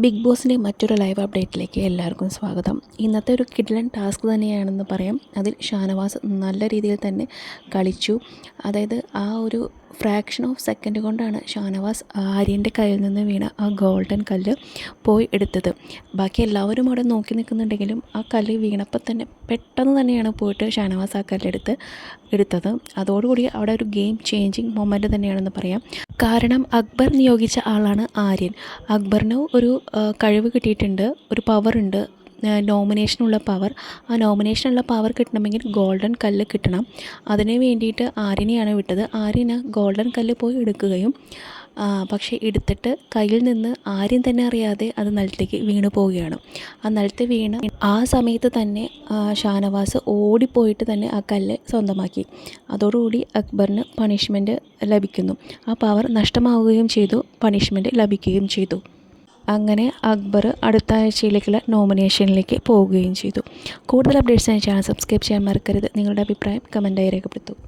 Big ബോസിന്റെ മറ്റൊരു live അപ്ഡേറ്റിലേക്ക് എല്ലാവർക്കും സ്വാഗതം. ഇന്നത്തെ ഒരു കിഡ്ലൻ ടാസ്ക് തന്നെയാണെന്ന് പറയാം. അതിൽ ഷാനവാസ് നല്ല രീതിയിൽ തന്നെ കളിച്ചു. അതായത് ആ ഒരു ഫ്രാക്ഷൻ ഓഫ് സെക്കൻഡ് കൊണ്ടാണ് ഷാനവാസ് ആര്യന്റെ കയ്യിൽ നിന്ന് വീണ ആ ഗോൾഡൻ കല്ല് പോയി എടുത്തത്. ബാക്കി എല്ലാവരും അവിടെ നോക്കി നിൽക്കുന്നുണ്ടെങ്കിലും ആ കല്ല് വീണപ്പോൾ തന്നെ പെട്ടെന്ന് തന്നെയാണ് പോയിട്ട് ഷാനവാസ് ആ കല്ലെടുത്ത് എടുത്തത്. അതോടുകൂടി അവിടെ ഒരു ഗെയിം ചേഞ്ചിങ് മൊമെന്റ് തന്നെയാണെന്ന് പറയാം. കാരണം അക്ബർ നിയോഗിച്ച ആളാണ് ആര്യൻ. അക്ബറിന് ഒരു കഴിവ് കിട്ടിയിട്ടുണ്ട് ഒരു പവറുണ്ട് നോമിനേഷനുള്ള പവർ ആ നോമിനേഷനുള്ള പവർ കിട്ടണമെങ്കിൽ ഗോൾഡൻ കല്ല് കിട്ടണം. അതിന് വേണ്ടിയിട്ട് ആര്യനെയാണ് വിട്ടത്. ആര്യന് ഗോൾഡൻ കല്ല് പോയി എടുക്കുകയും പക്ഷേ എടുത്തിട്ട് കയ്യിൽ നിന്ന് ആര്യൻ തന്നെ അറിയാതെ അത് നിലത്തേക്ക് വീണു പോവുകയാണ്. ആ നിലത്ത് വീണ് ആ സമയത്ത് തന്നെ ഷാനവാസ് ഓടിപ്പോയിട്ട് തന്നെ ആ കല്ല് സ്വന്തമാക്കി. അതോടുകൂടി അക്ബറിന് പണിഷ്മെന്റ് ലഭിക്കുന്നു. ആ പവർ നഷ്ടമാവുകയും ചെയ്തു പണിഷ്മെന്റ് ലഭിക്കുകയും ചെയ്തു. അങ്ങനെ അക്ബർ അടുത്ത ആഴ്ചയിലേക്കുള്ള നോമിനേഷനിലേക്ക് പോവുകയും ചെയ്തു. കൂടുതൽ അപ്ഡേറ്റ്സിനായി ചാനൽ സബ്സ്ക്രൈബ് ചെയ്യാൻ മറക്കരുത്. നിങ്ങളുടെ അഭിപ്രായം കമന്റായി രേഖപ്പെടുത്തൂ.